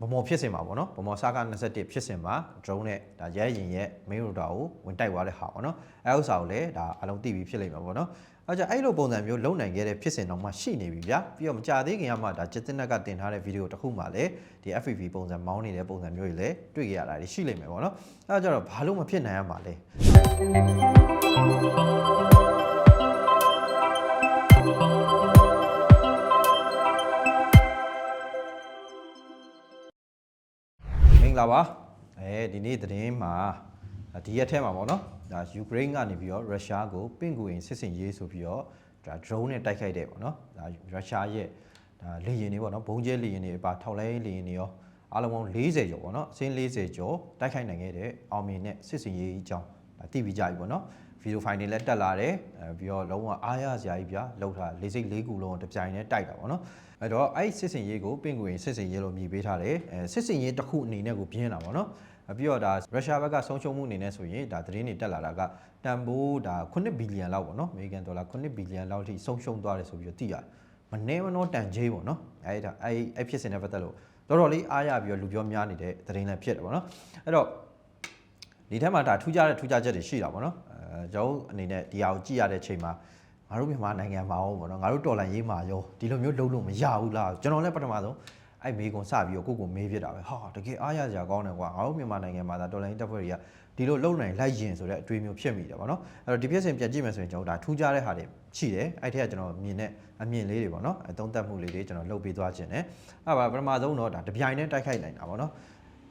ဗမော်ဖြစ်စင်မှာပေါ့နော်ဗမော်စာက21ဖြစ်စင်မှာ drone နဲ့ဒါရဲရင်ရဲ့ main router ကိုဝင်တိုက်သွားတဲ့ဟာပေါ့နော်အဲဥစ္စာကိုလည်းဒါအလုံးသိပြီးဖြစ်လိမ့်မှာပေါ့နော်အဲကြင့်အဲ့လိုပုံစံမျိုးလုံနိုင်ခဲ့တဲ့ဖြစ်စဉ်တော့မှရှိနေပြီဗျာပြီးတော့မကြသေးခင်ကမှဒါจิตနက်ကတင်ထားတဲ့ဗီဒီယိုတစ်ခုမှလည်းဒီ FPV ပုံစံမောင်းနေတဲ့ပုံစံမျိုးတွေလည်းတွေ့ကြရတာရှိလိမ့်မယ်ပေါ့နော်အဲကြတော့ဘာလို့မဖြစ်နိုင်ရမှာလဲ င်္ဂလာပါအဲဒီနေ့သတင်းမှာဒီရက်ထဲမှာပေါ့နော်ဒါယူကရိန်းကနေပြီးတော့ရုရှားကိုပင့်ကူရင်စစ်စင်ရေးဆိုပြီးတော့ဒါ drone နဲ့တိုက်ခိုက်တဲ့ပေါ့နော်ဒါရုရှားရဲ့ဒါလေယာဉ်တွေပေါ့နော်ဘုံကျဲလေယာဉ်တွေပါထောက်လိုင်းလေယာဉ်တွေရောအားလုံးပေါင်း40ကျော်ပေါ့နော်အစင်း40ကျော်တိုက်ခိုက်နိုင်ခဲ့တဲ့အောင်မြင်တဲ့စစ်စင်ရေးအကြောင်းဒါသိပြီးကြပြီပေါ့နော် ဗီဒီယိုဖိုင်တွေလည်းတက်လာတယ်အဲပြီးတော့လုံးဝအားရစရာကြီးဗျာလောက်ထားလေးစိတ်လေးခုလုံးတစ်ပြိုင်နဲ့တိုက်တာပေါ့နော်အဲ့တော့အဲ့စစ်စင်ရေးကိုပင့်ကူရင်စစ်စင်ရေးလို့မြည်ပေးထားတယ်အဲစစ်စင်ရေးတစ်ခုအနေနဲ့ကိုပြင်းတာပေါ့နော်အပြီးတော့ဒါရုရှားဘက်ကဆုံးရှုံးမှုအနေနဲ့ဆိုရင်ဒါသတင်းတွေတက်လာတာကတန်ဖိုးဒါ9ဘီလီယံလောက်ပေါ့နော်အမေရိကန်ဒေါ်လာ9ဘီလီယံလောက်ထိဆုံးရှုံးသွားတယ်ဆိုပြီးတော့သိရတယ်မနှဲမနှောတန်ကြေးပေါ့နော်အဲ့ဒါအဲ့အဲ့ဖြစ်စဉ်နဲ့ပတ်သက်လို့တော်တော်လေးအားရပြီးတော့လူပြောများနေတဲ့သတင်းလည်းဖြစ်တယ်ပေါ့နော်အဲ့တော့ဒီထက်မှာဒါထူးခြားတဲ့ထူးခြားချက်တွေရှိတာပေါ့နော်အဲ ကျွန်တော်အနေနဲ့ဒီဟာကိုကြည့်ရတဲ့ချိန်မှာငါတို့မြန်မာနိုင်ငံမှာရောပေါ့နော်ငါတို့တော်လန်ရေးမှာရောဒီလိုမျိုးလုံးလို့မရဘူးလားကျွန်တော်လည်းပထမဆုံးအဲ့မေကွန်စပြီးတော့ကိုကိုမေးဖြစ်တာပဲဟာတကယ်အားရစရာကောင်းတယ်ကွာငါတို့မြန်မာနိုင်ငံမှာဒါတော်လန်ရေးတပ်ဖွဲ့တွေကဒီလိုလုံနိုင်လိုက်ရင်ဆိုတဲ့အတွေးမျိုးဖြစ်မိတယ်ပေါ့နော်အဲ့တော့ဒီဖြစ်စဉ်ပြန်ကြည့်မယ်ဆိုရင်ကျွန်တော်ဒါထူးခြားတဲ့ဟာတွေရှိတယ်အဲ့ထက်ကကျွန်တော်မြင်တဲ့အမြင်လေးတွေပေါ့နော်အသုံးသပ်မှုလေးတွေကျွန်တော်လုပ်ပေးသွားခြင်းတယ်အဲ့ပါပထမဆုံးတော့ဒါတပြိုင်နဲ့တိုက်ခိုက်နိုင်တာပေါ့နော်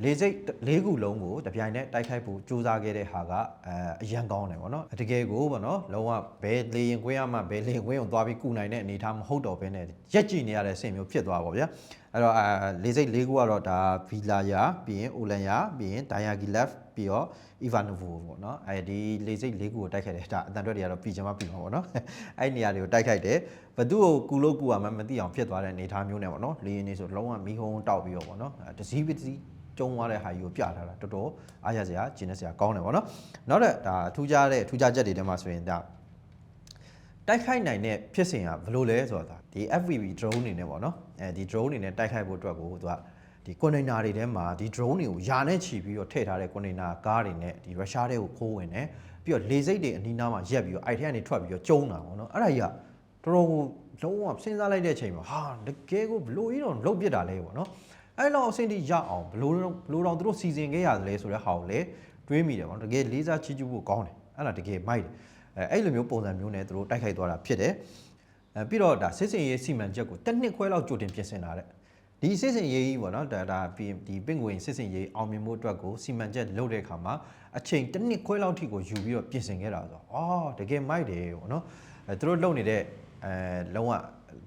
လေးစိတ်လေးခုလုံးကိုတပြိုင်နက်တိုက်ခိုက်ဖို့စူးစမ်းခဲ့တဲ့ဟာကအဲအရန်ကောင်းတယ်ဗောနော်တကယ်ကိုဗောနော်လုံးဝဘယ်လေရင်ခွင်းရမှဘယ်လေရင်ခွင်းကိုသွားပြီးကုနိုင်တဲ့အနေအထားမဟုတ်တော့ဘဲနဲ့ရက်ကြည့်နေရတဲ့အဆင့်မျိုးဖြစ်သွားပါဗျာအဲ့တော့အဲလေးစိတ်လေးခုကတော့ဒါဗီလာယာပြီးရင်အိုလန်ယာပြီးရင်ဒိုင်ယာဂီလက်ပြီးတော့အီဗာနိုဗိုပေါ့နော်အဲဒီလေးစိတ်လေးခုကိုတိုက်ခိုက်တယ်ဒါအတန်တွက်တွေကတော့ပြီးချင်မှပြီးမှာပေါ့နော်အဲ့နေရာတွေကိုတိုက်ခိုက်တယ်ဘသူ့ကိုကူလို့ကူရမှမသိအောင်ဖြစ်သွားတဲ့အနေအထားမျိုးနဲ့ပေါ့နော်လေရင်နေဆိုလုံးဝမီးဟုံးတောက်ပြီးတော့ပေါ့နော်အဲတစည်းပစည်း ကျုံသွားတဲ့ဟာကြီးကိုပြထားတာတော်တော်အားရစရာကျင်းနေစရာကောင်းတယ်ဗောနော်နောက်တဲ့ဒါထူးခြားတဲ့ထူးခြားချက်တွေထဲမှာဆိုရင်ဒါတိုက်ခိုက်နိုင်တဲ့ဖြစ်စဉ်ကဘယ်လိုလဲဆိုတော့ဒါဒီ FPV drone အနေနဲ့ဗောနော်အဲဒီ drone အနေနဲ့တိုက်ခိုက်ဖို့အတွက်ကိုသူကဒီ container တွေထဲမှာဒီ drone တွေကိုယာနဲ့ချီပြီးတော့ထည့်ထားတဲ့ container ကားတွေနဲ့ဒီရုရှားတွေကိုခိုးဝင်တယ်ပြီးတော့လေစိတ်တွေအနီးနားမှာရက်ပြီးတော့အဲ့ထဲကနေထွက်ပြီးတော့ကျုံတာဗောနော်အဲ့ဒါကြီးကတော်တော်လုံးဝစဉ်းစားလိုက်တဲ့အချိန်မှာဟာတကယ်ကိုဘလို့ကြီးတော့လုတ်ပြစ်တာလဲဗောနော် အဲ့လောက်အဆင့်ထိရအောင်ဘလို့ဘလို့တော့သူတို့စီစဉ်ခဲ့ရတယ်လဲဆိုတဲ့ဟာကိုလည်းတွေးမိတယ်ဗောနော်တကယ်လေးစားချီးကျူးဖို့ကောင်းတယ်အဲ့ဒါတကယ်မိုက်တယ်အဲအဲ့လိုမျိုးပုံစံမျိုးနဲ့သူတို့တိုက်ခိုက်သွားတာဖြစ်တယ်အဲပြီးတော့ဒါစစ်စင်ရေးစီမံချက်ကိုတစ်နှစ်ခွဲလောက်ကြိုတင်ပြင်ဆင်လာတဲ့ဒီစစ်စင်ရေးကြီးဗောနော်ဒါဒါပြီးဒီပင့်ကိုရင်စစ်စင်ရေးအောင်မြင်မှုအတွက်ကိုစီမံချက်လုပ်တဲ့အခါမှာအချိန်တစ်နှစ်ခွဲလောက်ထိကိုယူပြီးတော့ပြင်ဆင်ခဲ့တာဆိုတော့အော်တကယ်မိုက်တယ်ဗောနော်အဲသူတို့လုပ်နေတဲ့အဲလုံးဝ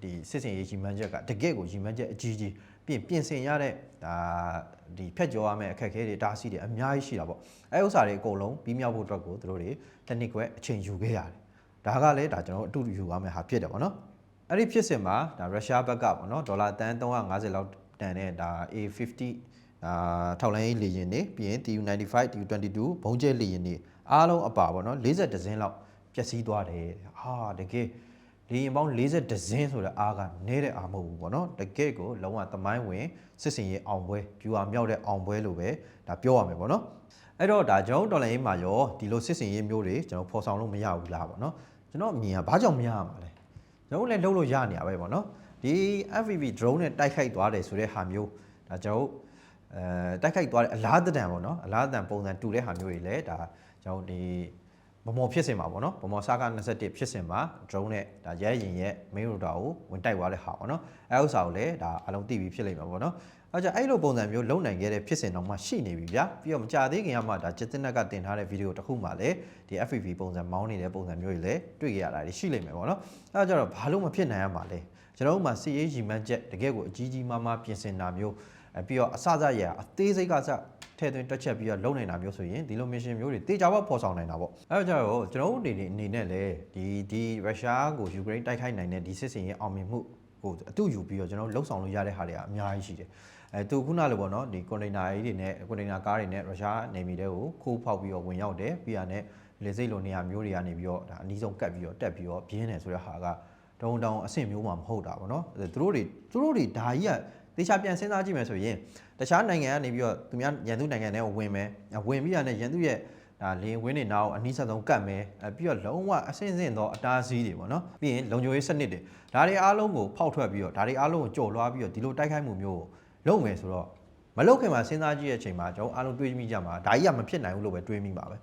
ဒီစစ်စင်ရေးကြီးမှန်းချက်ကတကယ်ကိုကြီးမှန်းချက်အကြီးကြီးပြင်ပြင်ဆင်ရတဲ့ဒါဒီဖြတ်ကျော်ရမယ့်အခက်အခဲတွေတားဆီးတွေအများကြီးရှိတာပေါ့အဲဥစ္စာတွေအကုန်လုံးပြီးမြောက်ဖို့အတွက်ကိုသူတို့တွေ technical အချိန်ယူခဲ့ရတယ်ဒါကလည်းဒါကျွန်တော်တို့အတူတူယူရမယ့်ဟာဖြစ်တယ်ပေါ့နော်အဲ့ဒီဖြစ်စဉ်မှာဒါရုရှားဘက်ကပေါ့နော်ဒေါ်လာတန်350လောက်တန်တဲ့ဒါ A50 အာထောက်လိုင်းရေးလေယာဉ်တွေပြီးရင် TU95 TU22 ဘုံကျဲလေယာဉ်တွေအားလုံးအပါပေါ့နော်40ဒဇင်းလောက်ပျက်စီးသွားတယ်ဟာတကယ် လေရင်ပေါင်း40ဒဇင်းဆိုတဲ့အားကနဲတဲ့အားမဟုတ်ဘူးပေါ့နော်တကယ့်ကိုလုံးဝသမိုင်းဝင်စစ်စင်ရေးအောင်ပွဲဖြူဟာမြောက်တဲ့အောင်ပွဲလို့ပဲဒါပြောရမယ်ပေါ့နော်အဲ့တော့ဒါကျွန်တော်တို့တော်လိုင်းရေးမှာရောဒီလိုစစ်စင်ရေးမျိုးတွေကျွန်တော်ဖော်ဆောင်လို့မရဘူးလားပေါ့နော်ကျွန်တော်အမြင်ကဘာကြောင့်မရရမှာလဲကျွန်တော်လည်းလုံးလို့ရနေရပဲပေါ့နော်ဒီ FPV drone နဲ့တိုက်ခိုက်သွားတယ်ဆိုတဲ့ဟာမျိုးဒါကျွန်တော်အဲတိုက်ခိုက်သွားတဲ့အလားတန်ပေါ့နော်အလားတန်ပုံစံတူတဲ့ဟာမျိုးတွေလည်းဒါကျွန်တော်ဒီ ဗမော်ဖြစ်စင်မှာပေါ့နော်ဗမော်စာက21ဖြစ်စင်မှာ drone နဲ့ဒါရဲရင်ရဲ့ main router ကိုဝင်တိုက်သွားတဲ့ဟာပေါ့နော်အဲဥစ္စာကိုလည်းဒါအလုံးသိပြီးဖြစ်လိမ့်မှာပေါ့နော်အဲကြင့်အဲ့လိုပုံစံမျိုးလုံနိုင်ခဲ့တဲ့ဖြစ်စင်တော့မှရှိနေပြီဗျာပြီးတော့မကြသေးခင်ကမှဒါจิตနက်ကတင်ထားတဲ့ဗီဒီယိုတစ်ခုမှလည်းဒီ FPV ပုံစံမောင်းနေတဲ့ပုံစံမျိုးတွေလည်းတွေ့ကြရတာရှိလိမ့်မယ်ပေါ့နော်အဲကြတော့ဘာလို့မဖြစ်နိုင်ရမှာလဲကျွန်တော်တို့မှာ CA ရီမန်းချက်တကယ့်ကိုအကြီးကြီးမားမားပြင်ဆင်တာမျိုးအဲပြီးတော့အစစရရအသေးစိတ်ကစ ထဲသွင်းတွက်ချက်ပြီးတော့လုံနိုင်တာမျိုးဆိုရင်ဒီလို mission မျိုးတွေတေချာပေါက်ဖော်ဆောင်နိုင်တာပေါ့အဲတော့ကျတော့ကျွန်တော်တို့အနေနဲ့အနေနဲ့လည်းဒီဒီရုရှားကိုယူကရိန်းတိုက်ခိုက်နိုင်တဲ့ဒီစစ်စင်ရဲ့အောင်မြင်မှုကိုအတူယူပြီးတော့ကျွန်တော်တို့လှုပ်ဆောင်လို့ရတဲ့ဟာတွေကအများကြီးရှိတယ်အဲသူခုနလိုပေါ့နော်ဒီကွန်တိန်နာကြီးတွေနဲ့ကွန်တိန်နာကားတွေနဲ့ရုရှားနေမီတဲ့ကိုခိုးဖောက်ပြီးတော့ဝင်ရောက်တယ်ပြီးရတဲ့လေစိတ်လိုနေရာမျိုးတွေကနေပြီးတော့ဒါအနည်းဆုံးကတ်ပြီးတော့တက်ပြီးတော့ပြင်းတယ်ဆိုတဲ့ဟာကတုံတောင်အဆင့်မျိုးမှမဟုတ်တာပေါ့နော်သူတို့တွေသူတို့တွေဒါကြီးက တေချာပြန်စဉ်းစားကြည့်မယ်ဆိုရင်တခြားနိုင်ငံကနေပြီးတော့သူများရန်သူနိုင်ငံတွေကိုဝင်မယ်ဝင်ပြီးရတဲ့ရန်သူရဲ့ဒါလင်းဝင်းနေနောက်အနည်းဆက်ဆုံးကတ်မယ်အဲပြီးတော့လုံးဝအစင်းစင်းသောအတားအဆီးတွေပေါ့နော်ပြီးရင်လုံခြုံရေးစနစ်တွေဒါတွေအားလုံးကိုဖောက်ထွက်ပြီးတော့ဒါတွေအားလုံးကိုကြော်လွှားပြီးတော့ဒီလိုတိုက်ခိုက်မှုမျိုးကိုလုပ်မယ်ဆိုတော့မလုပ်ခင်မှာစဉ်းစားကြည့်တဲ့အချိန်မှာကျွန်တော်အားလုံးတွေးမိကြမှာဒါကြီးကမဖြစ်နိုင်ဘူးလို့ပဲတွေးမိပါပဲ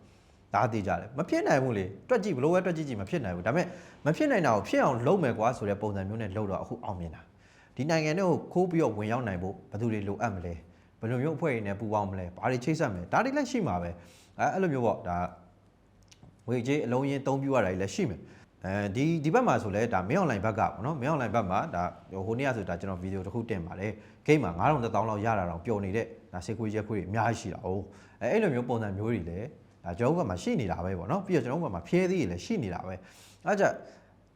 ဒါသိကြတယ်မဖြစ်နိုင်ဘူးလေတွက်ကြည့်ဘလို့ပဲတွက်ကြည့်ကြည့်မဖြစ်နိုင်ဘူးဒါပေမဲ့မဖြစ်နိုင်တာကိုဖြစ်အောင်လုပ်မယ်ကွာဆိုတဲ့ပုံစံမျိုးနဲ့လုပ်တော့အခုအောင်မြင်တာ ဒီနိုင်ငံတွေကိုခိုးပြီးတော့ဝင်ရောက်နိုင်ဖို့ဘယ်သူတွေလိုအပ်မလဲဘယ်လိုမျိုးအဖွဲ့တွေနဲ့ပူးပေါင်းမလဲဘာတွေချိတ်ဆက်မလဲဒါတွေလည်းရှိမှာပဲအဲအဲ့လိုမျိုးပေါ့ဒါငွေကြေးအလုံးရင်းသုံးပြရတာတွေလည်းရှိမယ်အဲဒီဒီဘက်မှာဆိုလဲဒါမင်းအွန်လိုင်းဘက်ကပေါ့နော်မင်းအွန်လိုင်းဘက်မှာဒါဟိုနေ့ကဆိုဒါကျွန်တော်ဗီဒီယိုတစ်ခုတင်ပါတယ်ဂိမ်းမှာ9000 1000လောက်ရတာတော့ပျော်နေတဲ့ဒါစေကွေးရက်ခွေးတွေအများကြီးရှိတာ哦အဲအဲ့လိုမျိုးပုံစံမျိုးတွေလည်းဒါကျွန်တော်တို့ဘက်မှာရှိနေတာပဲပေါ့နော်ပြီးတော့ကျွန်တော်တို့ဘက်မှာဖျဲသေးတွေလည်းရှိနေတာပဲအဲကြ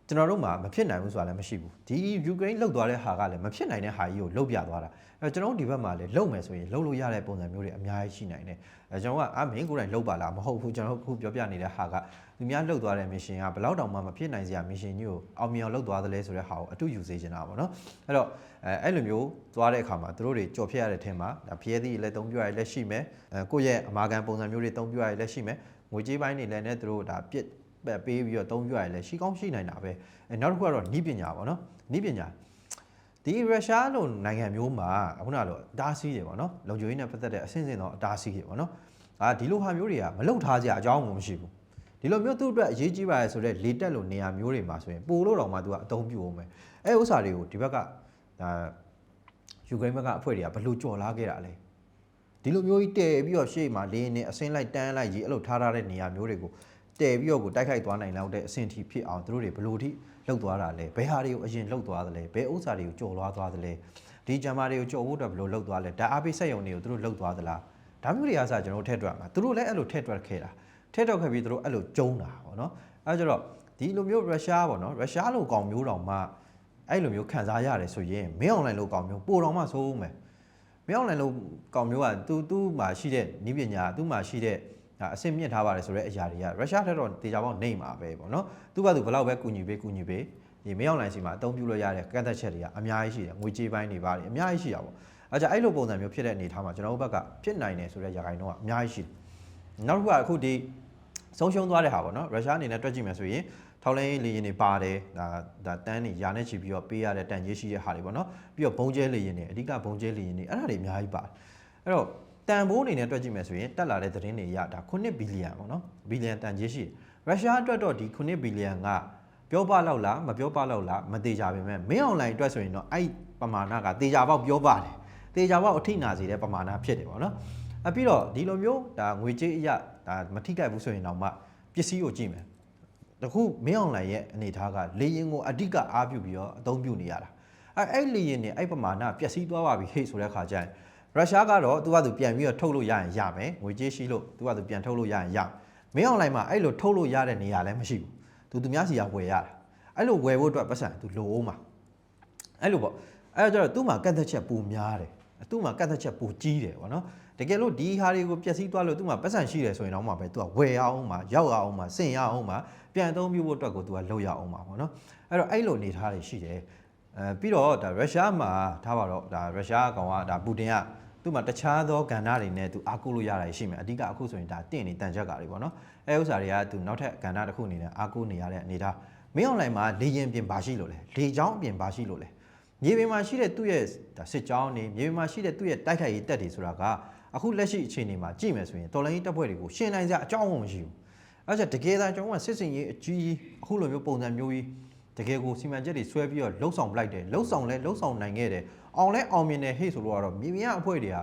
ကျွန်တော်တို့မှာမဖြစ်နိုင်ဘူးဆိုတာလည်းမရှိဘူးဒီယူကရိန်းလှုပ်သွားတဲ့ဟာကလည်းမဖြစ်နိုင်တဲ့ဟာကြီးကိုလှုပ်ပြသွားတာအဲကျွန်တော်တို့ဒီဘက်မှာလည်းလှုပ်မယ်ဆိုရင်လှုပ်လို့ရတဲ့ပုံစံမျိုးတွေအများကြီးရှိနိုင်တယ်အဲကျွန်တော်ကအာမင်းကိုယ်တိုင်လှုပ်ပါလားမဟုတ်ဘူးကျွန်တော်တို့အခုပြောပြနေတဲ့ဟာကသူများလှုပ်သွားတဲ့မစ်ရှင်ကဘယ်လောက်တောင်မှမဖြစ်နိုင်စရာမစ်ရှင်ကြီးကိုအောင်မြင်အောင်လှုပ်သွားသလဲဆိုတဲ့ဟာကိုအတူယူစေချင်တာပေါ့နော်အဲ့တော့အဲအဲ့လိုမျိုးသွားတဲ့အခါမှာသူတို့တွေကြော်ဖြတ်ရတဲ့ထင်မှာဒါဖျဲသီးလည်းသုံးပြရလည်းရှိမယ်အဲကိုယ့်ရဲ့အမာခံပုံစံမျိုးတွေသုံးပြရလည်းရှိမယ်ငွေကြေးပိုင်းတွေလည်းနဲ့သူတို့ဒါပြစ် ပဲပေးပြီးတော့သုံးပြရလည်းရှိကောင်းရှိနိုင်တာပဲအဲနောက်တစ်ခုကတော့နီးပညာပေါ့နော်နီးပညာဒီရုရှားလိုနိုင်ငံမျိုးမှာခုနကတော့အတားဆီးတွေပေါ့နော်လုံခြုံရေးနဲ့ပတ်သက်တဲ့အဆင့်ဆင့်သောအတားဆီးတွေပေါ့နော်အာဒီလိုဟာမျိုးတွေကမလုံထားကြအကြောင်းမှမရှိဘူးဒီလိုမျိုးသူ့အတွက်အရေးကြီးပါရဲ့ဆိုတော့လေတက်လိုနေရာမျိုးတွေမှာဆိုရင်ပို့လို့တော့မှသူကအသုံးပြုအောင်မယ်အဲဥစ္စာတွေကိုဒီဘက်ကဒါယူကရိန်းဘက်ကအဖွဲ့တွေကဘယ်လိုကြော်လာခဲ့တာလဲဒီလိုမျိုးကြီးတည်ပြီးတော့ရှေ့မှာလေနေအစင်းလိုက်တန်းလိုက်ကြီးအဲ့လိုထားထားတဲ့နေရာမျိုးတွေကို တည်ပြီးတော့ကိုတိုက်ခိုက်သွားနိုင်လောက်တဲ့အဆင့်ထိဖြစ်အောင်သူတို့တွေဘယ်လိုထိလှုပ်သွားတာလဲဘယ်ဟာတွေကိုအရင်လှုပ်သွားသလဲဘယ်ဥစ္စာတွေကိုကြော်လွားသွားသလဲဒီဂျမ်မာတွေကိုကြော်ဖို့အတွက်ဘယ်လိုလှုပ်သွားလဲဓာတ်အားပေးစက်ရုံတွေကိုသူတို့လှုပ်သွားသလားဒါမျိုးတွေအားစားကျွန်တော်ထည့်တွက်မှာသူတို့လည်းအဲ့လိုထည့်တွက်ခဲ့တာထည့်တွက်ခဲ့ပြီးသူတို့အဲ့လိုကျုံးတာပေါ့နော်အဲကြတော့ဒီလိုမျိုးရုရှားပေါ့နော်ရုရှားလိုကောင်မျိုးတောင်မှအဲ့လိုမျိုးခံစားရတယ်ဆိုရင်မင်းအွန်လိုင်းလိုကောင်မျိုးပိုတော်မှဆိုးမယ်မင်းအွန်လိုင်းလိုကောင်မျိုးကသူသူ့မှာရှိတဲ့နည်းပညာသူ့မှာရှိတဲ့ အဆင့်မြင့်ထားပါတယ်ဆိုတဲ့အရာတွေကရုရှားထက်တော့တေချာပေါက်နေမှာပဲပေါ့နော်သူ့ဘာသူဘယ်လောက်ပဲကူညီပေးကူညီပေးဒီမင်းအွန်လိုင်းစီမှာအသုံးပြုလို့ရတဲ့ကန့်သက်ချက်တွေကအများကြီးရှိတယ်ငွေကြေးပိုင်းတွေပါတယ်အများကြီးရှိတာပေါ့အဲကြအဲ့လိုပုံစံမျိုးဖြစ်တဲ့အနေအထားမှာကျွန်တော်တို့ဘက်ကဖြစ်နိုင်တယ်ဆိုတဲ့ຢာခိုင်တော့အများကြီးရှိတယ်နောက်တစ်ခုကအခုဒီဆုံးရှုံးသွားတဲ့ဟာပေါ့နော်ရုရှားအနေနဲ့တွက်ကြည့်မယ်ဆိုရင်ထောက်လိုင်းလေရင်တွေပါတယ်ဒါဒါတန်းတွေယာနဲ့ချီပြီးတော့ပေးရတဲ့တန်ကြီးရှိတဲ့ဟာတွေပေါ့နော်ပြီးတော့ဘုံကျဲလေရင်တွေအဓိကဘုံကျဲလေရင်တွေအဲ့ဒါတွေအများကြီးပါတယ်အဲ့တော့ တန်ဖိုးအနေနဲ့တွက်ကြည့်မယ်ဆိုရင်တက်လာတဲ့သတင်းတွေရဒါ9ဘီလီယံပေါ့နော်ဘီလီယံတန်ကြီးရှိတယ်ရုရှားအတွက်တော့ဒီ9ဘီလီယံကပြောပလောက်လားမပြောပလောက်လားမသေးကြပါပဲမင်းအွန်လိုင်းအတွက်ဆိုရင်တော့အဲ့ပမာဏကတေချာပေါက်ပြောပါတယ်တေချာပေါက်အထိနာစေတဲ့ပမာဏဖြစ်တယ်ပေါ့နော်အပြီးတော့ဒီလိုမျိုးဒါငွေကြေးအရဒါမထိခိုက်ဘူးဆိုရင်တော့မှပစ္စည်းကိုကြည့်မယ်တခုမင်းအွန်လိုင်းရဲ့အနေထားကလေရင်ကိုအဓိကအားပြုပြီးတော့အသုံးပြုနေရတာအဲအဲ့လေရင်နေအဲ့ပမာဏပျက်စီးသွားပါပြီဟေ့ဆိုတဲ့ခါကျရင် ရုရှားကတော့သူကသူပြန်ပြီးတော့ထုတ်လို့ရရင်ရမယ်ငွေကြေးရှိလို့သူကသူပြန်ထုတ်လို့ရရင်ရမင်းအွန်လိုင်းမှာအဲ့လိုထုတ်လို့ရတဲ့နေရာလည်းမရှိဘူးသူသူများစီကဝယ်ရတာအဲ့လိုဝယ်ဖို့အတွက်ပတ်စံသူလိုအောင်မှာအဲ့လိုပေါ့အဲ့တော့ကျတော့သူ့မှာကန့်သက်ချက်ပိုများတယ်သူ့မှာကန့်သက်ချက်ပိုကြီးတယ်ဗောနော်တကယ်လို့ဒီဟာတွေကိုပျက်စီးသွားလို့သူ့မှာပတ်စံရှိတယ်ဆိုရင်တော့မှပဲသူကဝယ်ရအောင်မှာရောက်ရအောင်မှာစင်ရအောင်မှာပြန်အသုံးပြုဖို့အတွက်ကိုသူကလုပ်ရအောင်မှာဗောနော်အဲ့တော့အဲ့လိုအနေထားတွေရှိတယ်အဲပြီးတော့ဒါရုရှားမှာထားပါတော့ဒါရုရှားကောင်ကဒါပူတင်က သူ့မှာတခြားသောကဏ္ဍတွေနဲ့သူအားကိုးလို့ရတာရှိမယ်အဓိကအခုဆိုရင်ဒါတင့်နေတန်ချက်ကတွေပေါ့နော်အဲဥစ္စာတွေကသူနောက်ထပ်ကဏ္ဍတစ်ခုအနေနဲ့အားကိုးနေရတဲ့အနေထားမင်းအွန်လိုင်းမှာလေရင်ပြင်ပါရှိလို့လဲလေချောင်းပြင်ပါရှိလို့လဲမြေပြင်မှာရှိတဲ့သူ့ရဲ့စစ်ကြောင်းနေမြေပြင်မှာရှိတဲ့သူ့ရဲ့တိုက်ခိုက်ရေးတပ်တွေဆိုတာကအခုလက်ရှိအခြေအနေမှာကြည့်မယ်ဆိုရင်တော်လိုင်းတပ်ဖွဲ့တွေကိုရှင်းနိုင်စရာအကြောင်းမရှိဘူးအဲဒါတကယ်တမ်းကျွန်တော်ကစစ်စင်ရေးအကြီးအခုလိုမျိုးပုံစံမျိုးကြီးတကယ်ကိုစီမံချက်တွေဆွဲပြီးတော့လှုပ်ဆောင်ပလိုက်တယ်လှုပ်ဆောင်လဲလှုပ်ဆောင်နိုင်ခဲ့တယ် အောင်လဲအောင်မြင်တယ်ဟေ့ဆိုလို့ကတော့မြေပြင်အအဖွဲ့တွေက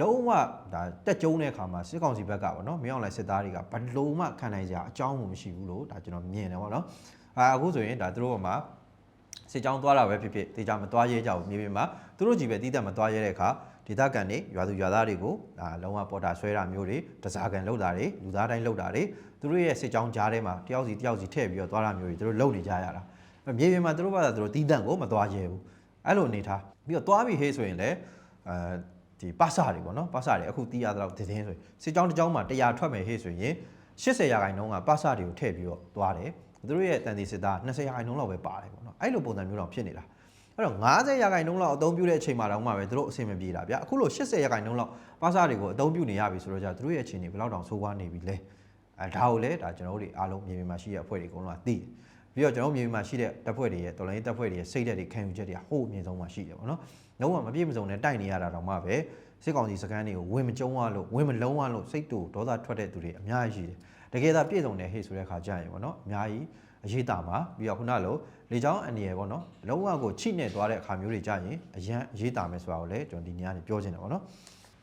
လုံးဝဒါတက်ကြုံတဲ့အခါမှာစစ်ကောင်စီဘက်ကပေါ့နော်မင်းအောင်လိုက်စစ်သားတွေကဘလုံးမှခံနိုင်စရာအကြောင်းမရှိဘူးလို့ဒါကျွန်တော်မြင်တယ်ပေါ့နော်အာအခုဆိုရင်ဒါသူတို့ကမှစစ်ကြောင်းသွားတာပဲဖြစ်ဖြစ်တေချာမသွားရဲကြဘူးမြေပြင်မှာသူတို့ကြည့်ပဲတီးတက်မသွားရဲတဲ့အခါဒေသခံတွေရွာသူရွာသားတွေကိုဒါလုံးဝပေါ်တာဆွဲတာမျိုးတွေတစားကန်လောက်တာတွေလူသားတိုင်းလောက်တာတွေသူတို့ရဲ့စစ်ကြောင်းကြားထဲမှာတယောက်စီတယောက်စီထည့်ပြီးတော့သွားတာမျိုးတွေသူတို့လုပ်နေကြရတာမြေပြင်မှာသူတို့ဘာသာသူတို့တီးတက်ကိုမသွားရဲဘူး အဲ့လိုအနေထားပြီးတော့သွားပြီဟေးဆိုရင်လည်းအဲဒီပါစာတွေပေါ့နော်ပါစာတွေအခုတီးရတော့တည်င်းဆိုရင်စစ်ကြောင်းတစ်ကြောင်းမှာ100ထွက်မယ်ဟေးဆိုရင်80ရာခိုင်နှုန်းကပါစာတွေကိုထည့်ပြီးတော့သွားတယ်သူတို့ရဲ့တန်တီစစ်သား20ရာခိုင်နှုန်းလောက်ပဲပါတယ်ပေါ့နော်အဲ့လိုပုံစံမျိုးတော့ဖြစ်နေတာအဲ့အဲ့တော့90ရာခိုင်နှုန်းလောက်အသုံးပြုတဲ့အချိန်မှာတောင်မှပဲသူတို့အဆင်မပြေတာဗျအခုလို80ရာခိုင်နှုန်းလောက်ပါစာတွေကိုအသုံးပြုနေရပြီဆိုတော့じゃသူတို့ရဲ့အခြေအနေဘယ်လောက်တောင်ဆိုးဝါးနေပြီလဲအဲဒါကိုလည်းဒါကျွန်တော်တို့တွေအားလုံးမြေပြင်မှာရှိတဲ့အဖွဲ့တွေအကုန်လုံးကသိတယ် ပြီးတော့ကျွန်တော်တို့မြေပြင်မှာရှိတဲ့တပ်ဖွဲ့တွေရဲ့တော်လိုင်းတပ်ဖွဲ့တွေရဲ့စိတ်ဓာတ်တွေခံယူချက်တွေကဟိုးအမြင့်ဆုံးမှာရှိတယ်ပေါ့နော်လုံးဝမပြည့်မစုံနဲ့တိုက်နေရတာတောင်မှပဲစစ်ကောင်စီစကန်တွေကိုဝင်မကြုံရလို့ဝင်မလုံးရလို့စိတ်တူဒေါသထွက်တဲ့သူတွေအများကြီးရှိတယ်တကယ်သာပြည့်စုံတယ်ဟေ့ဆိုတဲ့ခါကြရင်ပေါ့နော်အများကြီးအရေးတာမှာပြီးတော့ခုနလိုလေချောင်းအနေရယ်ပေါ့နော်လုံးဝကိုချိနေသွားတဲ့အခါမျိုးတွေကြရင်အရန်အရေးတာမယ်ဆိုတာကိုလည်းကျွန်တော်ဒီနေရာနေပြောချင်တယ်ပေါ့နော်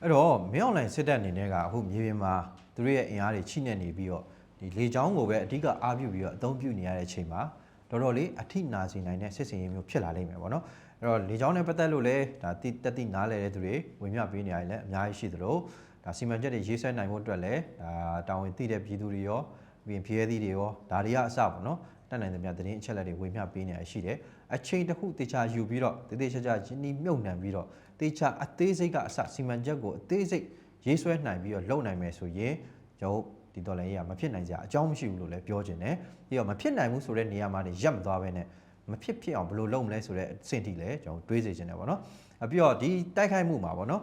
အဲ့တော့မင်းအွန်လိုင်းစစ်တပ်အနေနဲ့ကအခုမြေပြင်မှာသူတို့ရဲ့အင်အားတွေချိနေနေပြီးတော့ ဒီလေချောင်းကိုပဲအဓိကအားပြုပြီးတော့အသုံးပြုနေရတဲ့အချိန်မှာတော်တော်လေးအထိနာစေနိုင်တဲ့စစ်စင်ရေးမျိုးဖြစ်လာလိမ့်မယ်ပေါ့နော်အဲ့တော့လေချောင်းနဲ့ပတ်သက်လို့လည်းဒါတိတက်တိနားလဲတဲ့သူတွေဝင်မြပေးနေရတယ်လည်းအများကြီးရှိသလိုဒါစီမံချက်တွေရေးဆွဲနိုင်ဖို့အတွက်လည်းဒါတာဝန်သိတဲ့ပြည်သူတွေရောပြီးရင်ဖျဲသီးတွေရောဒါတွေကအစပေါ့နော်တက်နိုင်သမျှသတင်းအချက်အလက်တွေဝေမျှပေးနေရရှိတယ်အချိန်တစ်ခုတေချာယူပြီးတော့တေသေးချာချာရင်းနှီးမြုပ်နှံပြီးတော့တေချာအသေးစိတ်ကအစစီမံချက်ကိုအသေးစိတ်ရေးဆွဲနိုင်ပြီးတော့လုပ်နိုင်မယ်ဆိုရင်ကျွန်တော် ဒီတော်လိုင်းရေးကမဖြစ်နိုင်ကြအကြောင်းမရှိဘူးလို့လည်းပြောခြင်းတယ်ပြီးတော့မဖြစ်နိုင်ဘူးဆိုတဲ့နေရာမှာနေရပ်မသွားဘဲနဲ့မဖြစ်ဖြစ်အောင်ဘယ်လိုလုပ်မလဲဆိုတဲ့အဆင့်ထိလည်းကျွန်တော်တွေးစေခြင်းတယ်ပေါ့နော်ပြီးတော့ဒီတိုက်ခိုက်မှုမှာပေါ့နော်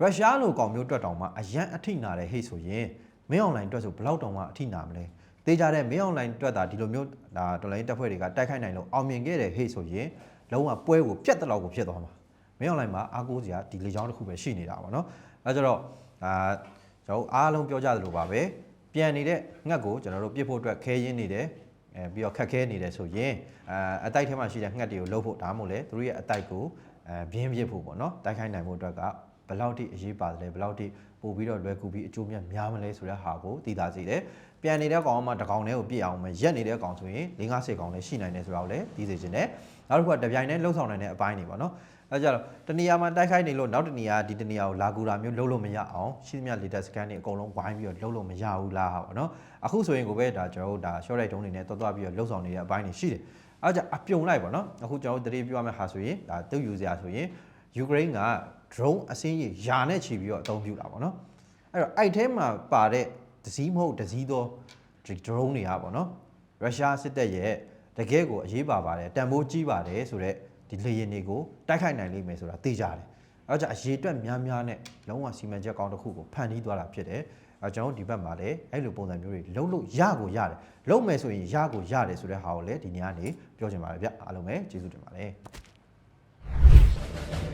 ရုရှားလိုကောင်မျိုးတွေ့တောင်မှအရန်အထိနာတယ်ဟိဆိုရင်မင်းအွန်လိုင်းတွေ့ဆိုဘယ်လောက်တောင်မှအထိနာမလဲတေးကြတဲ့မင်းအွန်လိုင်းတွေ့တာဒီလိုမျိုးဒါတော်လိုင်းတက်ဖွဲ့တွေကတိုက်ခိုက်နိုင်လို့အောင်မြင်ခဲ့တယ်ဟိဆိုရင်လုံးဝပွဲကိုပြတ်တလောက်ကိုဖြစ်သွားမှာမင်းအွန်လိုင်းမှာအားကိုးစရာဒီလေချောင်းတစ်ခုပဲရှိနေတာပေါ့နော်အဲကြတော့အာကျွန်တော်အားလုံးပြောကြသလိုပါပဲ ပြန်နေတဲ့ငှက်ကိုကျွန်တော်တို့ပြစ်ဖို့အတွက်ခဲရင်းနေတယ်အဲပြီးတော့ခက်ခဲနေတယ်ဆိုရင်အဲအတိုက်ထဲမှာရှိတဲ့ငှက်တွေကိုလှုပ်ဖို့ဒါမှမဟုတ်လေသူတို့ရဲ့အတိုက်ကိုအဲဘင်းပြစ်ဖို့ပေါ့နော်တိုက်ခိုင်းနိုင်ဖို့အတွက်ကဘလောက်တိအရေးပါတယ်ဘလောက်တိပို့ပြီးတော့လွယ်ကူပြီးအကျိုးမြတ်များမလဲဆိုတဲ့ဟာကိုသိသာစေတယ်။ပြန်နေတဲ့ကောင်မှတကောင်တည်းကိုပြစ်အောင်မရက်နေတဲ့ကောင်ဆိုရင်၄-၅၀ကောင်လည်းရှိနိုင်တယ်ဆိုတာကိုလည်းသိစေချင်တယ်။နောက်တစ်ခုကတပြိုင်တည်းလှုပ်ဆောင်နိုင်တဲ့အပိုင်းတွေပေါ့နော်။ အဲကြတော့တနေရာမှာတိုက်ခိုက်နေလို့နောက်တနေရာဒီတနေရာကိုလာကူတာမျိုးလှုပ်လို့မရအောင်ရှိသမျှ latest scan တွေအကုန်လုံးဝိုင်းပြီးတော့လှုပ်လို့မရဘူးလားဟာပေါ့နော်အခုဆိုရင်ကိုပဲဒါကျွန်တော်တို့ဒါ short right တုံးနေနဲ့တွတ်တွတ်ပြီးတော့လှုပ်ဆောင်နေတဲ့အပိုင်းတွေရှိတယ်အဲကြအပြုံလိုက်ပေါ့နော်အခုကျွန်တော်တို့တတိပြရမယ့်ဟာဆိုရင်ဒါတုတ်ယူစရာဆိုရင် Ukraine က drone အစင်းကြီးယာနဲ့ချီပြီးတော့အသုံးပြုတာပေါ့နော်အဲ့တော့အဲ့ထဲမှာပါတဲ့ဒစည်းမဟုတ်ဒစည်းသောဒီ drone တွေကပေါ့နော်ရုရှားစစ်တပ်ရဲ့တကယ်ကိုအရေးပါပါတယ်တန်ဖိုးကြီးပါတယ်ဆိုတော့ ဒီလေယာဉ်တွေကိုတိုက်ခိုက်နိုင်လိမ့်မယ်ဆိုတာသိကြတယ်။အဲကြောင့်အရေးအတွက်များများနဲ့လုံးဝစီမံချက်ကောင်းတစ်ခုကိုဖန်တီးသွားတာဖြစ်တယ်။အဲကျွန်တော်ဒီဘက်မှာလည်းအဲ့လိုပုံစံမျိုးတွေလုံးလို့ရကိုရတယ်။လုံးမယ်ဆိုရင်ရကိုရတယ်ဆိုတဲ့ဟာကိုလည်းဒီနေ့ကနေပြောချင်ပါတယ်ဗျ။အားလုံးပဲကျေးဇူးတင်ပါတယ်။